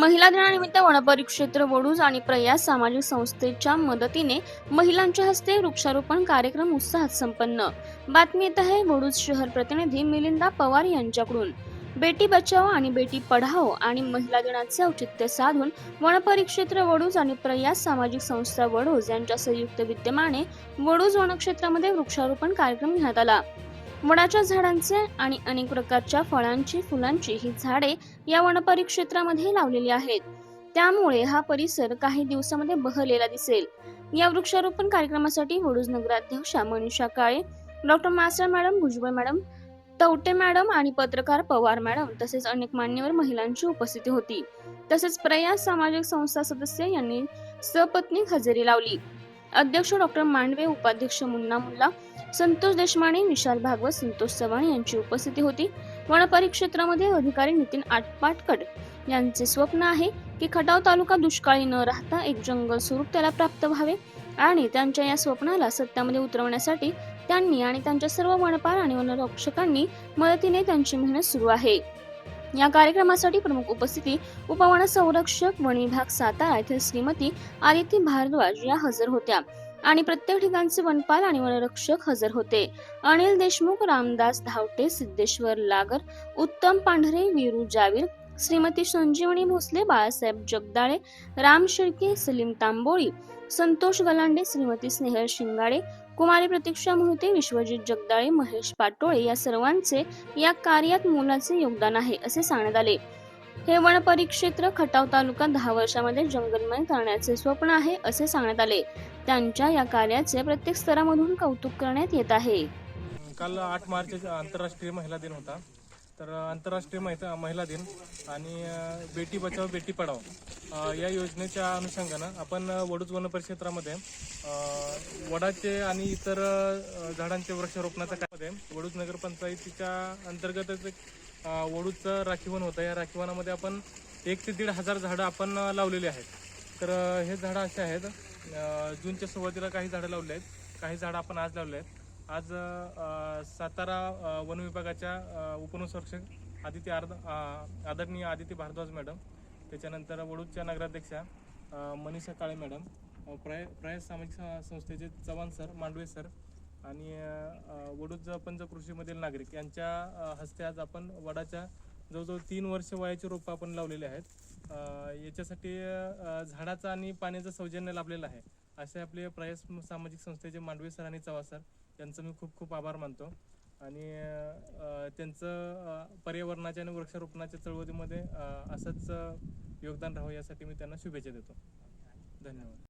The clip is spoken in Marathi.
महिला दिनानिमित्त वनपरिक्षेत्र वडूज आणि प्रयास सामाजिक संस्थेच्या मदतीने महिलांच्या हस्ते वृक्षारोपण कार्यक्रम उत्साहात संपन्न. बातमी येत आहे वडूज शहर प्रतिनिधी मिलिंदा पवार यांच्याकडून. बेटी बचाओ आणि बेटी पढाओ आणि महिला दिनाचे औचित्य साधून वनपरिक्षेत्र वडूज आणि प्रयास सामाजिक संस्था वडूज यांच्या संयुक्त विद्यमाने वडूज वनक्षेत्रामध्ये वृक्षारोपण कार्यक्रम घेण्यात आला. वडाच्या झाडांचे आणि अनेक प्रकारच्या फळांची फुलांची ही झाडे या वनपरिक्षेत्रामध्ये लावलेली आहेत. त्यामुळे हा परिसर काही दिवसामध्ये बहरलेला दिसेल. या वृक्षारोपण कार्यक्रमासाठी वडूज नगराध्यक्षा Manisha Kale doctor Master madam Bhujbal madam Tawate madam आणि पत्रकार पवार मॅडम तसेच अनेक मान्यवर महिलांची उपस्थिती होती. तसेच प्रयास सामाजिक संस्था सदस्य यांनी सपत्नीक हजेरी लावली. अध्यक्ष डॉक्टर मांडवे उपाध्यक्ष मुन्ना मुल्ला संतोष देशमाने विशाल भागवत संतोष चव्हाण यांची उपस्थिती होती. वनपरिक्षेत्रामध्ये अधिकारी नितीन आटपाटकड यांचे स्वप्न आहे की खटाव तालुका दुष्काळी न राहता एक जंगल स्वरूप त्याला प्राप्त व्हावे आणि त्यांच्या या स्वप्नाला सत्यामध्ये उतरवण्यासाठी त्यांनी आणि त्यांच्या सर्व वनपाल आणि वनरक्षकांनी मदतीने त्यांची मेहनत सुरू आहे. या कार्यक्रमासाठी प्रमुख उपस्थिती उपवन संरक्षक वन विभाग सातारा येथील श्रीमती आदिती भारद्वाज या हजर होत्या. आणि प्रत्येक ठिकाणचे वनपाल आणि वनरक्षक हजर होते. अनिल देशमुख रामदास धावटे सिद्धेश्वर लागर उत्तम पांढरे वीरू जावीर श्रीमती संजीवनी भोसले बाळासाहेब जगदाळे राम शिर्के सलीम तांबोळी संतोष गलांडे श्रीमती स्नेहल शिंगाडे कुमारी प्रतीक्षा मोहिते विश्वजित जगदाळे महेश पाटोळे या सर्वांचे या कार्यात मोलाचे योगदान आहे असे सांगण्यात आले. हे वन परिक्षेत्र खटाव तालुका दहा वर्षामध्ये जंगलमय करण्याचे स्वप्न आहे असे सांगण्यात आले. त्यांच्या या कार्याचे प्रत्येक स्तरामधून कौतुक करण्यात येत आहे. काल आठ मार्च आंतरराष्ट्रीय महिला दिन होता. तर आंतरराष्ट्रीय महिला महिला दिन आणि बेटी बचाव बेटी पढाव या योजनेच्या अनुषंगानं आपण वडूज वन परिक्षेत्रामध्ये वडाचे आणि इतर झाडांचे वृक्षारोपणाचा कामामध्ये वडूज नगरपंचायतीच्या अंतर्गतच एक वडूजचं राखीवन होतं. या राखीवनामध्ये आपण एक ते दीड हजार झाडं आपण लावलेली आहेत. तर हे झाडं असे आहेत जूनच्या सुरुवातीला काही झाडं लावले आहेत. काही झाडं आपण आज लावले आहेत. आज सातारा वन विभागाच्या उपनुसंरक्षक आदित्य आर्द आदरणीय आदित्य भारद्वाज मॅडम त्याच्यानंतर वडूदच्या नगराध्यक्षा मनीषा काळे मॅडम प्रय प्रयास सामाजिक संस्थेचे चव्हाण सर मांडवे सर आणि वडूद वडूज पंचकृषीमधील नागरिक यांच्या हस्ते आज आपण वडाच्या जवळजवळ तीन वर्ष वयाची रोपं आपण लावलेली आहेत. याच्यासाठी झाडाचं आणि पाण्याचं सौजन्य लाभलेलं आहे. असे आपले प्रयास सामाजिक संस्थेचे मांडवी सर आणि चव्हाण सर यांचं मी खूप खूप आभार मानतो. आणि त्यांचं पर्यावरणाच्या आणि वृक्षारोपणाच्या चळवळीमध्ये असंच योगदान राहावं यासाठी मी त्यांना शुभेच्छा देतो. धन्यवाद.